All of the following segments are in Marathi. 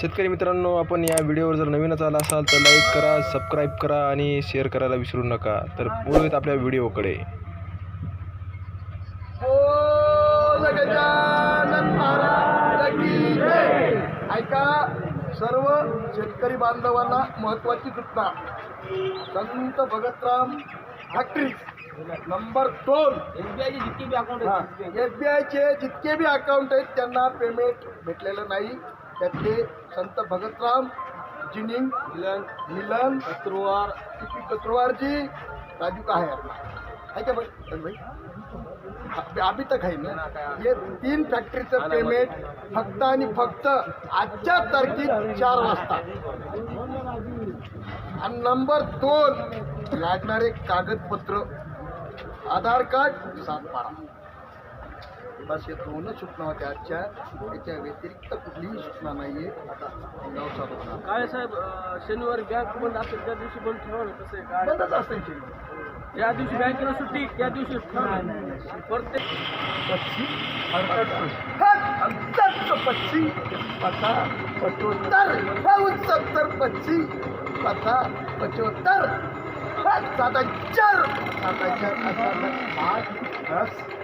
शेतकरी मित्रांनो आपण या व्हिडिओवर जर नवीनच आला असाल तर लाईक करा सबस्क्राईब करा आणि शेअर करायला विसरू नका. तर बोलूयात आपल्या व्हिडिओकडे. ऐका सर्व शेतकरी बांधवांना महत्वाची सूचना संत भगतराम फॅक्टरी नंबर दोन. एसबीआयचे जितके बी अकाउंट एस बी आयचे जितके बी अकाउंट आहेत त्यांना पेमेंट भेटलेलं नाही. त्यातले संत भगतराम जिनिंग मिलन मिलन कत्रुवार टी कत्रुवारजी राजू का है है क्या भाई चल भाई अभी- तक आहे ना हे तीन फॅक्टरीचं पेमेंट फक्त आणि फक्त आजच्या तारखेत चार वाजता. आणि नंबर दोन लागणारे कागदपत्र आधार कार्ड सात बारा बस या दोनच सूचना होत्या आजच्या त्याच्या व्यतिरिक्त कुठलीही सूचना नाही आहे आता होणार. काय साहेब शनिवारी बँक बंद असेल त्या दिवशी बंद ठेवा आहे काय बंदच असायची ज्या दिवशी बँकेला सुट्टी त्या दिवशी. प्रत्येक पच्ची पथा पचोत्तर सत्तर पच्ची पथा पचोत्तर सात हजार सात हजार आठ दस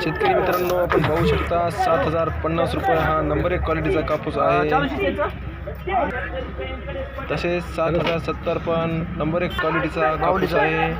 शेतकरी मित्रांनो आपण पाहू शकता सात हजार पन्नास रुपये हा नंबर एक क्वालिटीचा कापूस आहे. तसेच सात हजार सत्तर पण नंबर एक क्वालिटीचा कापूस आहे.